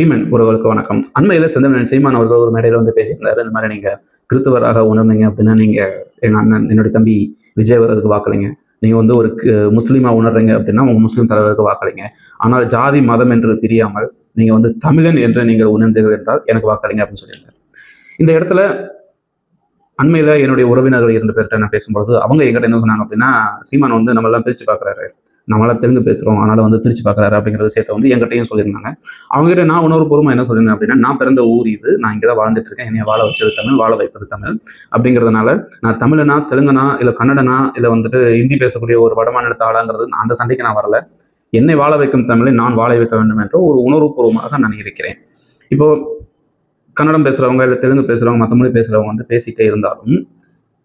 Demon உறவுகளுக்கு வணக்கம். அண்மையில் செந்தமிழன் சீமான் அவர்கள் ஒரு மேடையில் வந்து பேசியிருந்தாரு. இந்த மாதிரி நீங்கள் கிறிஸ்துவராக உணர்ந்தீங்க அப்படின்னா நீங்கள் எங்கள் அண்ணன் என்னுடைய தம்பி விஜய் அவர்களுக்கு வாக்கலைங்க நீங்கள் வந்து ஒரு முஸ்லீமாக உணர்றீங்க அப்படின்னா உங்கள் முஸ்லீம் தலைவருக்கு வாக்கலைங்க ஆனால் ஜாதி மதம் என்று தெரியாமல் நீங்கள் வந்து தமிழன் என்று நீங்கள் உணர்ந்தீர்கள் என்றால் எனக்கு வாக்கலைங்க அப்படின்னு சொல்லியிருந்தார். இந்த இடத்துல அண்மையில் என்னுடைய உறவினர்கள் இரண்டு பேர்கிட்ட நான் பேசும்பொழுது அவங்க எங்கிட்ட என்ன சொன்னாங்க அப்படின்னா சீமான் வந்து நம்மளாம் பிரித்து பார்க்குறாரு. நம்மளால் தெலுங்கு பேசுகிறோம் அதனால் வந்து திருச்சி பார்க்குறாரு அப்படிங்கிறத சேர்த்து வந்து என்கிட்டயும் சொல்லியிருந்தாங்க. அவங்ககிட்ட நான் உணர்வுபூர்வமாக என்ன சொல்லியிருந்தேன் அப்படின்னா நான் பிறந்த ஊர் இது. நான் இங்கே தான் வாழ்ந்துட்டு இருக்கேன். என்னை வாழ வச்சது தமிழ் வாழ வைப்பது தமிழ் அப்படிங்கிறதுனால நான் தமிழனா தெலுங்கனா இல்லை கன்னடனா இல்லை வந்துட்டு ஹிந்தி பேசக்கூடிய ஒரு வடமாநிலத்த ஆளாங்கிறது அந்த சண்டைக்கு நான் வரல. என்னை வாழ வைக்கும் தமிழை நான் வாழ வைக்க வேண்டும் என்ற ஒரு உணர்வுபூர்வமாக நான் இருக்கிறேன். இப்போ கன்னடம் பேசுகிறவங்க இல்லை தெலுங்கு பேசுகிறவங்க மற்ற மொழி பேசுகிறவங்க வந்து பேசிகிட்டே இருந்தாலும்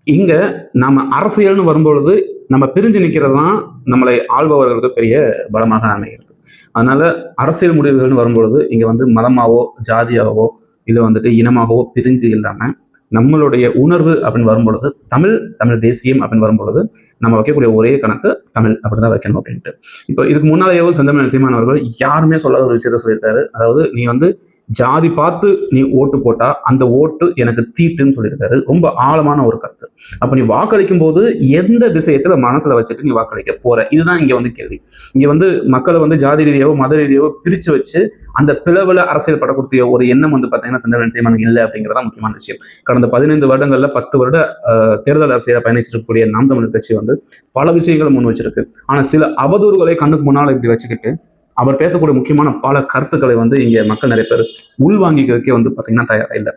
இங்கே நம்ம அரசியல்னு வரும்பொழுது நம்ம பிரிஞ்சு நிற்கிறது தான் நம்மளை ஆள்பவர்களுக்கு பெரிய பலமாக அமைகிறது. அதனால அரசியல் முடிவுகள்னு வரும்பொழுது இங்கே வந்து மதமாவோ ஜாதியாவோ இல்லை வந்துட்டு இனமாகவோ பிரிஞ்சு இல்லாமல் நம்மளுடைய உணர்வு அப்படின்னு வரும்பொழுது தமிழ் தமிழ் தேசியம் அப்படின்னு வரும்பொழுது நம்ம வைக்கக்கூடிய ஒரே கணக்கு தமிழ் அப்படின்னு தான் வைக்கணும் அப்படின்ட்டு. இப்போ இதுக்கு முன்னாலேயோ செந்தமிழ் சீமான் அவர்கள் யாருமே சொல்லாத ஒரு விஷயத்த சொல்லியிருக்காரு. அதாவது நீ வந்து ஜாதி பார்த்து நீ ஓட்டு போட்டா அந்த ஓட்டு எனக்கு தீட்டுன்னு சொல்லியிருக்காரு. ரொம்ப ஆழமான ஒரு கருத்து. அப்ப நீ வாக்களிக்கும் போது எந்த விஷயத்துல மனசுல வச்சுட்டு நீ வாக்களிக்க போற? இதுதான் இங்க வந்து கேள்வி. இங்க வந்து மக்களை வந்து ஜாதி ரீதியாவோ மத ரீதியாவோ பிரிச்சு வச்சு அந்த பிளவுல அரசியல் படக்கூடிய ஒரு எண்ணம் வந்து பாத்தீங்கன்னா சந்திரன் சீமானுக்கு இல்லை அப்படிங்கிறதா முக்கியமான விஷயம். கடந்த பதினைந்து வருடங்கள்ல பத்து வருட தேர்தல் அரசியலை பயணிச்சிருக்கக்கூடிய நாம் தமிழ் கட்சி வந்து பல விஷயங்களை முன் வச்சிருக்கு. ஆனா சில அவதூறுகளை கண்ணுக்கு முன்னால் இப்படி வச்சுக்கிட்டு அவர் பேசக்கூடிய முக்கியமான பல கருத்துக்களை வந்து இங்கே மக்கள் நிறைய பேர் உள்வாங்கிக்கிறதுக்கே வந்து பார்த்தீங்கன்னா தயாராக இல்லை.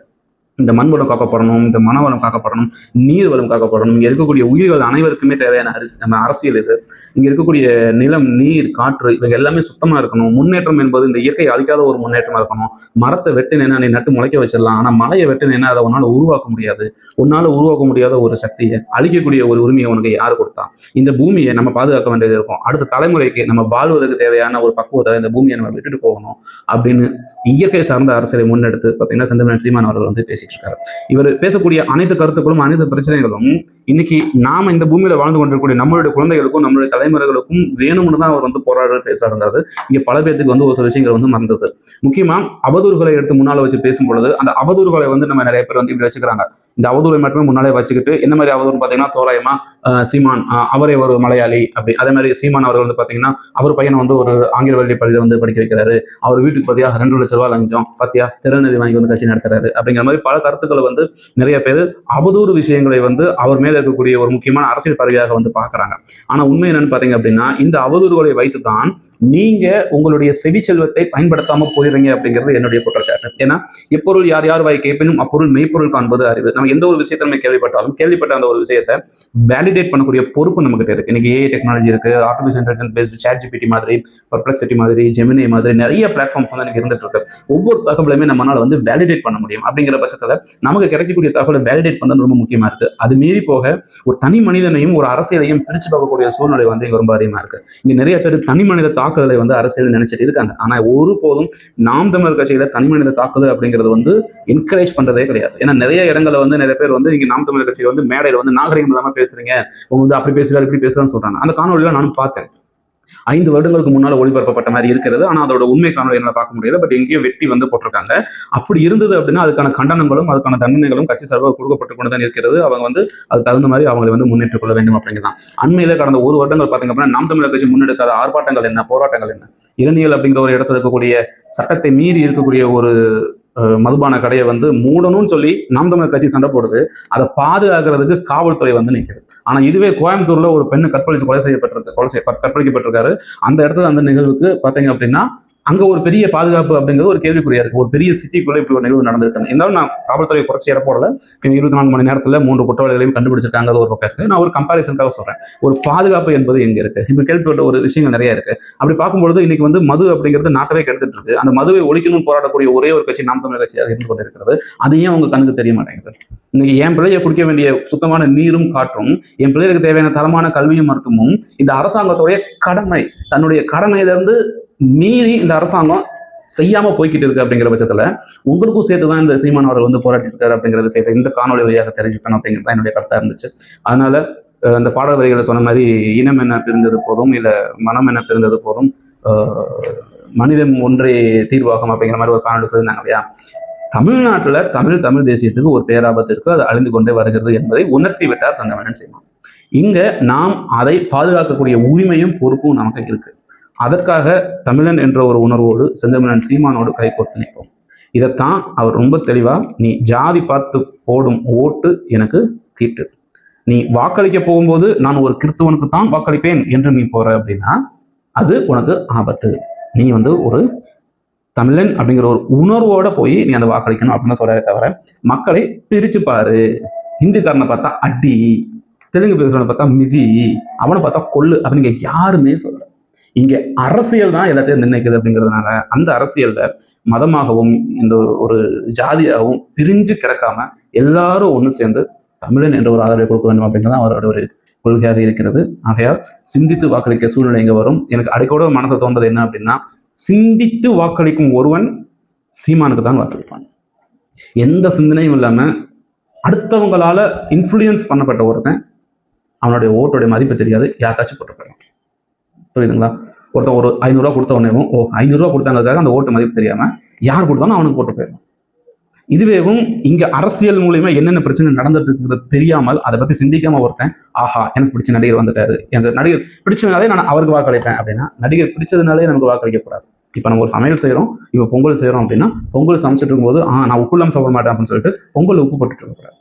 இந்த மண் வளம் காக்கப்படணும் இந்த மனவளம் காக்கப்படணும் நீர் வளம் காக்கப்படணும். இங்கே இருக்கக்கூடிய உயிர்கள் அனைவருக்குமே தேவையான அரிசி நம்ம அரசியல் இது. இங்கே இருக்கக்கூடிய நிலம் நீர் காற்று இவங்க எல்லாமே சுத்தமாக இருக்கணும். முன்னேற்றம் என்பது இந்த இயற்கை அழிக்காத ஒரு முன்னேற்றமாக இருக்கணும். மரத்தை வெட்டுனேன்னா நீ நட்டு முளைக்க வச்சிடலாம். ஆனால் மலையை வெட்டுனேன்னா அதை உன்னால் உருவாக்க முடியாது. உன்னால் உருவாக்க முடியாத ஒரு சக்தியை அழிக்கக்கூடிய ஒரு உரிமையை உனக்கு யார் கொடுத்தா? இந்த பூமியை நம்ம பாதுகாக்க வேண்டியது இருக்கும். அடுத்த தலைமுறைக்கு நம்ம வாழ்வதற்கு தேவையான ஒரு பக்குவத்தை இந்த பூமியை நம்ம விட்டுட்டு போகணும் அப்படின்னு இயற்கை சார்ந்த அரசியலை முன்னெடுத்து பார்த்தீங்கன்னா செந்தமிழன் சீமான் அவர்கள் வந்து பேசி பேசிட்டு இருக்காரு இவர் பேசக்கூடிய அனைத்து கருத்துக்களும் அனைத்து பிரச்சனைகளும் இன்னைக்கு நாம இந்த பூமியில வாழ்ந்து கொண்டிருக்கக்கூடிய நம்மளுடைய குழந்தைகளுக்கும் நம்மளுடைய தலைமுறைகளுக்கும் வேணும்னு தான் அவர் வந்து போராடுற பேசாருங்கிறது இங்க பல பேருக்கு வந்து ஒரு சில விஷயங்கள் வந்து மறந்தது. முக்கியமா அவதூறுகளை எடுத்து முன்னால வச்சு பேசும் பொழுது அந்த அவதூறுகளை வந்து நம்ம நிறைய பேர் வந்து இப்படி வச்சுக்கிறாங்க. இந்த அவதூறை மட்டுமே முன்னாலே வச்சுக்கிட்டு என்ன மாதிரி அவதூறு பாத்தீங்கன்னா தோராயமா சீமான் அவரே ஒரு மலையாளி அப்படி. அதே மாதிரி சீமான் அவர்கள் வந்து பாத்தீங்கன்னா அவர் பையனை வந்து ஒரு ஆங்கில வழி பள்ளியில் வந்து படிக்க வைக்கிறாரு. அவர் வீட்டுக்கு பார்த்தியா ரெண்டு லட்ச ரூபாய் லஞ்சம் பார்த்தியா திறநிதி வாங்கி வந்து கட்சி நடத்துறாரு அப்படிங்கிற மாதிரி பல கருத்துக்களை வந்து நிறைய பேர் அவதூறு விஷயங்களை வந்து அவர் மேல இருக்கக்கூடிய ஒரு முக்கியமான அரசியல் பதவியாக வந்து பாக்குறாங்க ஆனா உண்மை என்னன்னு பாத்தீங்க அப்படின்னா இந்த அவதூறுகளை வைத்து தான் நீங்க உங்களுடைய செவி செல்வத்தை பயன்படுத்தாம போயிடுறீங்க அப்படிங்கிறது என்னுடைய குற்றச்சாட்டு. ஏன்னா எப்பொருள் யார் யார் வாய் கேட்பினும் அப்பொருள் மெய்ப்பொருள் காண்பது அறிவு. நம்ம எந்த ஒரு விஷயத்தை நம்ம கேள்விப்பட்டாலும் கேள்விப்பட்ட அந்த ஒரு விஷயத்தை வேலிடேட் பண்ணக்கூடிய பொறுப்பு நம்மகிட்ட இருக்கு. இன்னைக்கு ஏஐ டெக்னாலஜி இருக்கு artificial intelligence based chat GPT மாதிரி பர்ப்ளெக்சிட்டி மாதிரி ஜெமினி மாதிரி நிறைய பிளாட்ஃபார்ம்ஸ் வந்து எனக்கு இருந்துட்டு இருக்கு. ஒவ்வொரு தகவலுமே நம்மளால வந்து வேலிடேட் பண்ண முடியும். அப்படிங்கிற பட்சத்தில் நமக்கு கிடைக்கக்கூடிய தகவலை வேலிடேட் பண்ணது ரொம்ப முக்கியமா இருக்கு. அது மீறி போக ஒரு தனி மனிதனையும் ஒரு அரசியலையும் பிரிச்சு பார்க்கக்கூடிய சூழ்நிலை வந்து இங்க ரொம்ப அதிகமா இருக்கு. இங்க நிறைய பேர் தனி மனித தாக்குதலை வந்து அரசியல் நினைச்சிட்டு இருக்காங்க. ஆனா ஒருபோதும் நாம் தமிழர் கட்சியில தனி மனித தாக்குதல் அப்படிங்கிறது வந்து என்கரேஜ் பண்றதே கிடையாது. ஏன்னா நிறைய இடங்களில் வந்து நிறைய பேர் வந்து நீங்க நாம் தமிழர் கட்சியில வந்து மேடையில வந்து நாகரிகம் இல்லாம பேசுறீங்க. உங்க வந்து அப்படி பேசுறாரு இப்படி பேசுறான்னு சொல்றாங்க. அந்த காணொலியில நானும் பார்த்தேன். ஐந்து வருடங்களுக்கு முன்னால் ஒளிபரப்பப்பட்ட மாதிரி இருக்கிறது. ஆனால் அதோட உண்மை காணொலி என்னால் பார்க்க முடியல. பட் எங்கேயும் வெட்டி வந்து போட்டிருக்காங்க. அப்படி இருந்தது அப்படின்னா அதுக்கான கண்டனங்களும் அதுக்கான தண்டனைகளும் கட்சி சார்பாக கொடுக்கப்பட்டு கொண்டு தான் இருக்கிறது. அவங்க வந்து அது தகுந்த மாதிரி அவங்களை வந்து முன்னேற்றுக் கொள்ள வேண்டும் அப்படிங்கிறதான் அண்மையில கடந்த ஒரு வருடங்கள் பார்த்தீங்க அப்படின்னா நாம் தமிழர் கட்சி முன்னெடுக்காத ஆர்ப்பாட்டங்கள் என்ன போராட்டங்கள் என்ன? இளநியல் அப்படிங்கிற ஒரு இடத்துல இருக்கக்கூடிய சட்டத்தை மீறி இருக்கக்கூடிய ஒரு மதுபான கடையை வந்து மூடணும்னு சொல்லி நாம் தமிழர் கட்சி சண்டை போடுது. அதை பாதுகாக்கிறதுக்கு காவல்துறை வந்து நிற்குது ஆனால் இதுவே கோயம்புத்தூரில் ஒரு பெண்ணு கற்பழித்து கொலை செய்யப்பட்டிருக்கு கொலை செய்ய கற்பழிக்கப்பட்டிருக்காரு. அந்த இடத்துல அந்த நிகழ்வுக்கு பார்த்தீங்க அப்படின்னா அங்கே ஒரு பெரிய பாதுகாப்பு அப்படிங்கிறது ஒரு கேள்விக்குறியா இருக்கு. ஒரு பெரிய சிட்டிக்குள்ள இப்படி ஒரு நிகழ்வு நடந்திருக்காங்க இருந்தாலும் நான் காவல்துறை குறைச்சி இடப்போடல இருபத்தி நான்கு மணி நேரத்தில் மூன்று குற்றவாளிகளையும் கண்டுபிடிச்சிருக்காங்க ஒரு பக்கம் இருக்கு. நான் ஒரு கம்பாரிசனுக்காக சொல்றேன். ஒரு பாதுகாப்பு என்பது எங்க இருக்கு? இப்படி கேள்விப்பட்ட ஒரு விஷயங்கள் நிறைய இருக்கு. அப்படி பார்க்கும்பொழுது இன்னைக்கு வந்து மது அப்படிங்கிறது நாட்டவே கெடுத்துட்டு இருக்கு. அந்த மதுவை ஒழிக்கணும் போராடக்கூடிய ஒரே ஒரு கட்சி நாம் தமிழ் கட்சியாக இருந்து கொண்டிருக்கிறது. அது ஏன் உங்க கண்ணுக்கு தெரிய மாட்டேங்குது. இன்னைக்கு என் பிள்ளையை குடிக்க வேண்டிய சுத்தமான நீரும் காற்றும் என் பிள்ளைகளுக்கு தேவையான தரமான கல்வியும் மருத்துவமும் இந்த அரசாங்கத்துடைய கடமை தன்னுடைய கடமையிலிருந்து மீறி இந்த அரசாங்கம் செய்யாம போய்கிட்டு இருக்கு அப்படிங்கிற பட்சத்துல உங்களுக்கும் சேர்த்து தான் இந்த சீமான் அவர்கள் வந்து போராட்டி இருக்காரு அப்படிங்கிற விஷயத்தை இந்த காணொலி வழியாக தெரிஞ்சுக்கணும் அப்படிங்கிறது தான் என்னுடைய கருத்தா இருந்துச்சு. அதனால அந்த பாடல் வரிகளை சொன்ன மாதிரி இனம் என்ன பிரிந்தது போதும் இல்லை மனம் என்ன பிரிந்தது போதும் மனிதம் ஒன்றே தீர்வாகும் அப்படிங்கிற மாதிரி ஒரு காணொலி சொல்லியிருந்தாங்க இல்லையா? தமிழ்நாட்டில் தமிழ் தமிழ் தேசியத்துக்கு ஒரு பேராபத்து இருக்கு அது அழிந்து கொண்டே வருகிறது என்பதை உணர்த்தி விட்டார் சந்தமனன் சீமான். இங்க நாம் அதை பாதுகாக்கக்கூடிய உரிமையும் பொறுப்பும் நமக்கு இருக்கு. அதற்காக தமிழன் என்ற ஒரு உணர்வோடு செந்தமிழன் சீமானோடு கைகோர்த்து நிற்போம். இதைத்தான் அவர் ரொம்ப தெளிவாக நீ ஜாதி பார்த்து போடும் ஓட்டு எனக்கு தீட்டு. நீ வாக்களிக்க போகும்போது நான் ஒரு கிறிஸ்துவனுக்கு தான் வாக்களிப்பேன் என்று நீ போற அப்படின்னா அது உனக்கு ஆபத்து. நீ வந்து ஒரு தமிழன் அப்படிங்கிற ஒரு உணர்வோட போய் நீ அந்த வாக்களிக்கணும் அப்படின்னு சொல்றதே தவிர மக்களை பிரிச்சு பாரு. ஹிந்திக்காரனை பார்த்தா அடி தெலுங்கு பேசுறவனை பார்த்தா மிதி அவனை பார்த்தா கொள்ளு அப்படிங்க யாருமே சொல்லல. இங்க அரசியல் தான் எல்லாத்தையும் நிர்ணயிக்குது அப்படிங்கிறதுனால அந்த அரசியல்ல மதமாகவும் இந்த ஒரு ஜாதியாகவும் பிரிஞ்சு கிடக்காம எல்லாரும் ஒன்று சேர்ந்து தமிழன் என்ற ஒரு ஆதரவை கொடுக்க வேண்டும் அப்படிங்கிறது தான் அவரோட ஒரு கொள்கையாக இருக்கிறது. ஆகையால் சிந்தித்து வாக்களிக்க சூழ்நிலை இங்கே வரும். எனக்கு அடிக்கோட மனதை தோன்றது என்ன அப்படின்னா சிந்தித்து வாக்களிக்கும் ஒருவன் சீமானுக்கு தான் வாக்களிப்பான். எந்த சிந்தனையும் இல்லாமல் அடுத்தவங்களால இன்ஃப்ளூயன்ஸ் பண்ணப்பட்ட ஒருத்தன் அவனுடைய ஓட்டுடைய மதிப்பு தெரியாது யாருக்காச்சும் போட்டு புரியுதுங்களா? ஒருத்தன் ஒரு ஐநூறுரூவா கொடுத்த உடனேவும் ஓ ஐநூறுரூவா கொடுத்தாங்கிறதுக்காக அந்த ஓட்டு மதிப்பு தெரியாமல் யார் கொடுத்தாலும் அவனுக்கு போட்டு போயிடும். இதுவேவும் இங்கே அரசியல் மூலியமாக என்னென்ன பிரச்சனை நடந்துட்டு இருக்கிறது தெரியாமல் அதை பற்றி சிந்திக்காமல் ஒருத்தன் ஆஹா எனக்கு பிடிச்ச நடிகர் வந்துட்டாரு. எனக்கு நடிகர் பிடிச்சதுனாலே நான் அவருக்கு வாக்களிப்பேன் அப்படின்னா நடிகர் பிடிச்சதுனாலே நமக்கு வாக்களிக்கக்கூடாது. இப்போ நம்ம ஒரு சமையல் செய்கிறோம் இப்போ பொங்கல் செய்கிறோம் அப்படின்னா பொங்கல் சமைச்சிட்டு இருக்கும்போது ஆ நான் உப்பு இல்லாமல் சாப்பிட மாட்டேன் அப்படின்னு சொல்லிட்டு பொங்கல் உப்பு போட்டுட்டு இருக்கக்கூடாது.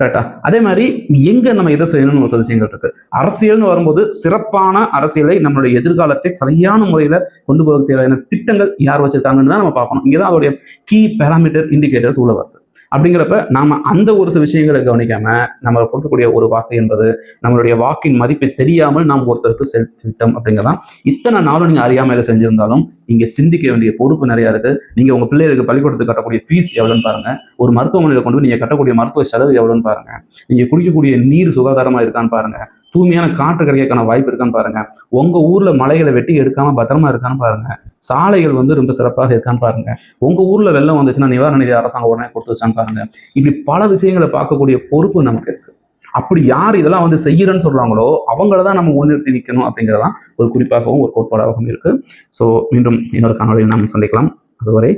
கரெக்டா அதே மாதிரி எங்க நம்ம எதை செய்யணும்னு ஒரு சில விஷயங்கள் இருக்கு. அரசியல்னு வரும்போது சிறப்பான அரசியலை நம்மளுடைய எதிர்காலத்தை சரியான முறையில கொண்டு போக தேவையான திட்டங்கள் யார் வச்சிருக்காங்கன்னு தான் நம்ம பார்க்கணும். இங்கதான் அதோடைய கீ பேராமீட்டர் இண்டிகேட்டர்ஸ் உள்ள வருது. அப்படிங்கிறப்ப நாம அந்த ஒரு சில விஷயங்களை கவனிக்காம நம்ம கொடுக்கக்கூடிய ஒரு வாக்கு என்பது நம்மளுடைய வாக்கின் மதிப்பை தெரியாமல் நாம் ஒருத்தருக்கு செல் அப்படிங்கிறதான். இத்தனை நாளும் நீங்க அறியாமையில் செஞ்சிருந்தாலும் இங்க சிந்திக்க வேண்டிய பொறுப்பு நிறைய இருக்கு. நீங்க உங்க பிள்ளைகளுக்கு பள்ளிக்கூடத்துக்கு கட்டக்கூடிய ஃபீஸ் எவ்வளோன்னு பாருங்க. ஒரு மருத்துவமனையில கொண்டு நீங்கள் நீங்க கட்டக்கூடிய மருத்துவ செலவு எவ்வளோன்னு பாருங்க. நீங்க குடிக்கக்கூடிய நீர் சுகாதாரமா இருக்கான்னு பாருங்க. தூய்மையான காற்று கிடைக்கக்கான வாய்ப்பு இருக்கான்னு பாருங்க. உங்க ஊர்ல மலைகளை வெட்டி எடுக்காம பத்திரமா இருக்கான்னு பாருங்க. சாலைகள் வந்து ரொம்ப சிறப்பாக இருக்கான்னு பாருங்க. உங்க ஊர்ல வெள்ளம் வந்துச்சுன்னா நிவாரண நிதி அரசாங்கம் உடனே கொடுத்துச்சான்னு பாருங்க. இப்படி பல விஷயங்களை பார்க்கக்கூடிய பொறுப்பு நமக்கு இருக்கு. அப்படி யார் இதெல்லாம் வந்து செய்யறேன்னு சொல்றாங்களோ அவங்கள தான் நம்ம முன்னிறுத்தி நிற்கணும் அப்படிங்கிறதான் ஒரு குறிப்பாகவும் ஒரு கோட்பாடாகவும் இருக்கு. ஸோ மீண்டும் இன்னொரு காணொலியில் நாம் சந்திக்கலாம். அதுவரை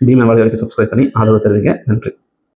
பீமை வலைவரைக்கு சப்ஸ்கிரைப் பண்ணி ஆதரவு தெரிவிங்க. நன்றி.